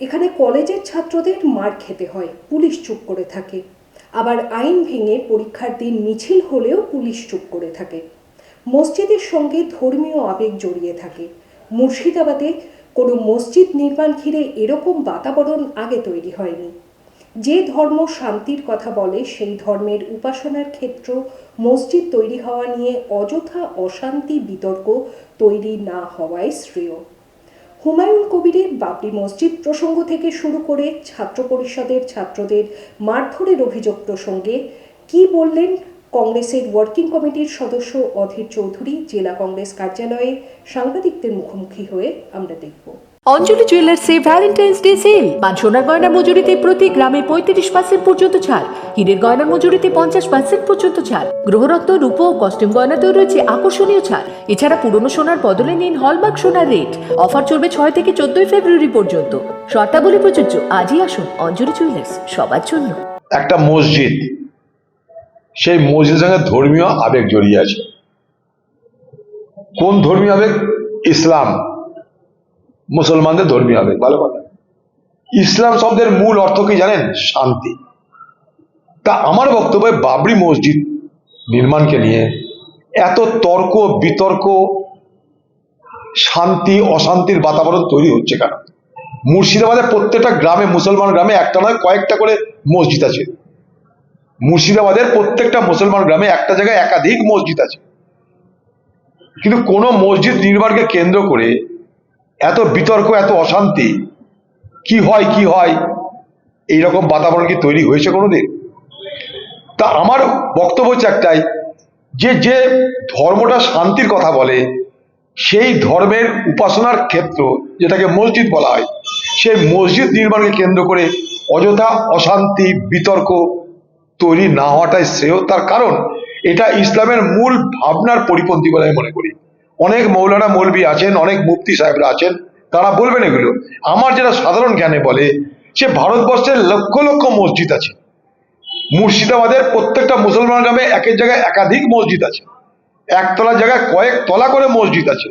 এখানে কলেজের ছাত্রদের মার খেতে হয়, পুলিশ চুপ করে থাকে। আবার আইন ভেঙে পরীক্ষার দিন মিছিল হলেও পুলিশ চুপ করে থাকে। মসজিদের সঙ্গে ধর্মীয় আবেগ জড়িয়ে থাকে। মুর্শিদাবাদে কোনো মসজিদ নির্মাণ ঘিরে এরকম বাতাবরণ আগে তৈরি হয়নি। যে ধর্ম শান্তির কথা বলে, সেই ধর্মের উপাসনার ক্ষেত্র মসজিদ তৈরি হওয়া নিয়ে অযথা অশান্তি বিতর্ক তৈরি না হওয়ায় শ্রেয়। হুমায়ুন কবিরের বাবরি মসজিদ প্রসঙ্গ থেকে শুরু করে ছাত্র পরিষদের ছাত্রদের মারধরের অভিযোগ প্রসঙ্গে কি বললেন কংগ্রেসের ওয়ার্কিং কমিটির সদস্য অধীর চৌধুরী, জেলা কংগ্রেস কার্যালয়ে সাংবাদিকদের মুখোমুখি হয়ে আমরা দেখব। অঞ্জলি জুয়েলার্সে ভ্যালেন্টাইন্স ডে সেল পান সোনার গয়নার মজুরিতে প্রতি গ্রামে পঁয়ত্রিশ পার্সেন্ট পর্যন্ত ছাড়। হীরের গয়নার মজুরিতে পঞ্চাশ পার্সেন্ট পর্যন্ত ছাড়। গ্রহরত্ন, রূপো ও কস্টিউম গয়নাতেও রয়েছে আকর্ষণীয় ছাড়। এছাড়া পুরনো সোনার বদলে নিন হলমার্ক সোনার রেট অফার চলবে ছয় থেকে চোদ্দই ফেব্রুয়ারি পর্যন্ত। শর্তাবলী প্রযোজ্য। আজই আসুন অঞ্জলি জুয়েলার্স সবার জন্য। একটা মসজিদ। সেই মসজিদের সঙ্গে ধর্মীয় আবেগ জড়িয়ে আছে। কোন ধর্মীয় আবেগ? ইসলাম। মুসলমানদের ধর্মীয় আবেগ, ভালো কথা। ইসলাম শব্দের মূল অর্থ কি জানেন? শান্তি। তা আমার বক্তব্যে বাবরি মসজিদ নির্মাণকে নিয়ে এত তর্ক, বিতর্ক, শান্তি, অশান্তির বাতাবরণ তৈরি হচ্ছে কেন? মুর্শিদাবাদের প্রত্যেকটা গ্রামে, মুসলমান গ্রামে একটা নয়, কয়েকটা করে মসজিদ আছে। মুর্শিদাবাদের প্রত্যেকটা মুসলমান গ্রামে একটা জায়গায় একাধিক মসজিদ আছে। কিন্তু কোন মসজিদ নির্মাণকে কেন্দ্র করে এত বিতর্ক, এত অশান্তি। কি হয় কি হয়? এইরকম বাতাবরণ কি তৈরি হয়েছে কোনোদিন? তা আমার বক্তব্য হচ্ছে একটাই, যে যে ধর্মটা শান্তির কথা বলে, সেই ধর্মের উপাসনার ক্ষেত্র, যেটাকে মসজিদ বলা হয়, সেই মসজিদ নির্মাণকে কেন্দ্র করে অযথা অশান্তি, বিতর্ক তৈরি না হওয়াটাই শ্রেয়। তার কারণ, এটা ইসলামের মূল ভাবনার পরিপন্থী বলে আমি মনে করি। অনেক মৌলানা মৌলবী আছেন, অনেক মুফতি সাহেবরা আছেন, তারা বলবেন এগুলো। আমার যেটা সাধারণ জ্ঞানে বলে সে ভারতবর্ষের লক্ষ লক্ষ মসজিদ আছে। মুর্শিদাবাদের প্রত্যেকটা মুসলমান গ্রামে একের জায়গায় একাধিক মসজিদ আছে। একতলা জায়গায় কয়েক তলা করে মসজিদ আছে।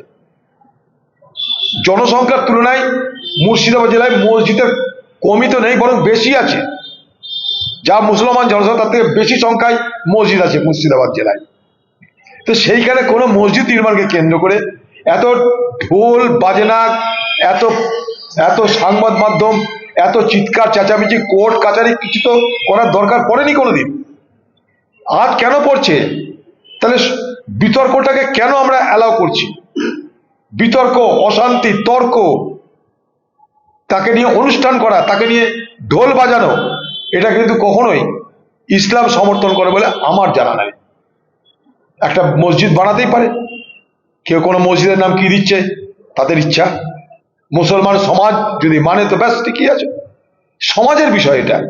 জনসংখ্যার তুলনায় মুর্শিদাবাদ জেলায় মসজিদের কমই তো নেই, বরং বেশি আছে। যা মুসলমান জনসংখ্যা তার থেকে বেশি সংখ্যায় মসজিদ আছে মুর্শিদাবাদ জেলায়। তো সেইখানে কোনো মসজিদ নির্মাণকে কেন্দ্র করে এত ঢোল বাজনা, এত এত সংবাদ মাধ্যম, এত চিৎকার, চেঁচামেচি, কোর্ট, কাচারি, কিছু তো করার দরকার পড়েনি কোনোদিন। আজ কেন পড়ছে? তাহলে বিতর্কটাকে কেন আমরা অ্যালাউ করছি? বিতর্ক, অশান্তি, তর্ক, তাকে নিয়ে অনুষ্ঠান করা, তাকে নিয়ে ঢোল বাজানো, এটা কিন্তু কখনোই ইসলাম সমর্থন করে বলে আমার জানা নাই। একটা মসজিদ বানাতেই পারে। কেউ কোনো মসজিদের নাম কি দিচ্ছে? তাদের ইচ্ছা। মুসলমান সমাজ যদি মানে তো ব্যাস, ঠিকই আছে। সমাজের বিষয় এটা।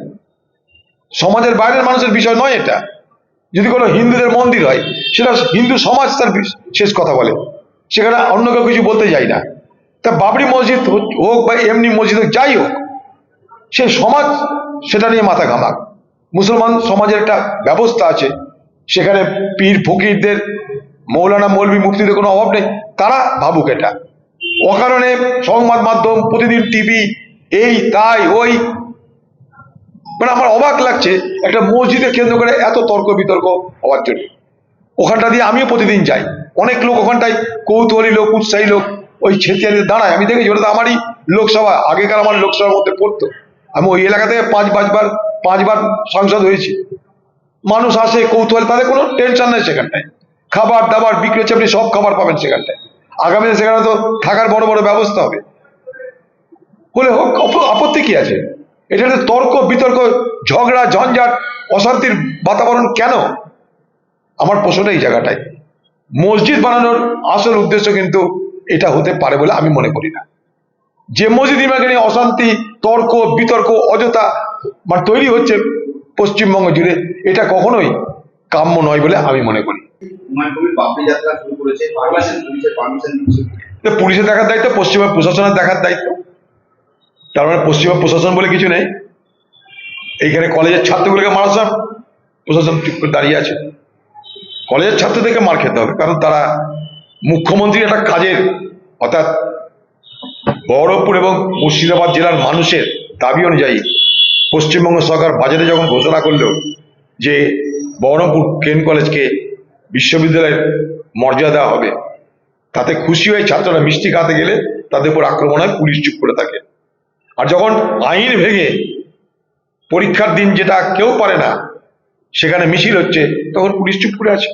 সমাজের বাইরের মানুষের বিষয় নয় এটা। যদি কোনো হিন্দুদের মন্দির হয়, সেটা হিন্দু সমাজ তার শেষ কথা বলে। সেখানে অন্য কেউ কিছু বলতে যায় না। তা বাবরি মসজিদ হোক- বা এমনি মসজিদ হোক, যাই হোক, সে সমাজ সেটা নিয়ে মাথা ঘামাক। মুসলমান সমাজের একটা ব্যবস্থা আছে। সেখানে পীর ফকিরদের মৌলানা মৌলবী মুক্তিদের কোনো অভাব নেই। তারা ভাবুক এটা। অকারণে সংবাদ মাধ্যম, প্রতিদিন টিভি, এই, তাই, ওই। মানে আমার অবাক লাগছে একটা মসজিদে কেন্দ্র করে এত তর্ক বিতর্ক হওয়ার জন্য। ওখানটা দিয়ে আমিও প্রতিদিন যাই। অনেক লোক ওখানটায় কৌতূহলী লোক, উৎসাহী লোক, ওই ছেতিয়াদের দাঁড়ায়। আমি দেখেছি, ওটা তো আমারই লোকসভা, আগেকার আমার লোকসভার মধ্যে পড়তো। আমি ওই এলাকা থেকে পাঁচ, পাঁচবার পাঁচবার সাংসদ হয়েছি। মানুষ আসে, কৌতূহল, তাদের কোনো টেনশন নেই সেখানটায়। খাবার, দাবার, বিক্রি হচ্ছে, আপনি সব খাবার পাবেন সেখানটায়। আগামী দিনে সেখানে তো থাকার বড় বড় ব্যবস্থা হবে। বলে হোক আপ- আপত্তি কি আছে? এটাতে তর্ক, বিতর্ক, ঝগড়া, ঝঞ্ঝাট, অশান্তির বাতাবরণ কেন? আমার প্রশ্নটা এই জায়গাটায়। মসজিদ বানানোর আসল উদ্দেশ্য কিন্তু এটা হতে পারে বলে আমি মনে করি না। যে মসজিদ নির্মাণকে নিয়ে অশান্তি, তর্ক, বিতর্ক, অযথা মানে তৈরি হচ্ছে পশ্চিমবঙ্গ জুড়ে এটা কখনোই কাম্য নয় বলে আমি মনে করি। পুলিশের দেখার দায়িত্ব পশ্চিমবঙ্গ প্রশাসনের দেখার দায়িত্ব। তার মানে পশ্চিমবঙ্গ প্রশাসন বলে কিছু নেই। এইখানে কলেজের ছাত্রগুলোকে মারা সব প্রশাসন ঠিক করে দাঁড়িয়ে আছে। কলেজের ছাত্রদেরকে মার খেতে হবে কারণ তারা মুখ্যমন্ত্রী একটা কাজের অর্থাৎ বহরমপুর এবং মুর্শিদাবাদ জেলার মানুষের দাবি অনুযায়ী পশ্চিমবঙ্গ সরকার বাজেটে যখন ঘোষণা করল যে বহরমপুর কেন কলেজকে বিশ্ববিদ্যালয়ের মর্যাদা হবে, তাতে খুশি হয়ে ছাত্ররা মিষ্টি খাতে গেলে তাদের উপর আক্রমণ হয়, পুলিশ চুপ করে থাকে। আর যখন আইন ভেঙে পরীক্ষার দিন যেটা কেউ পারে না, সেখানে মিছিল হচ্ছে, তখন পুলিশ চুপ করে আছে।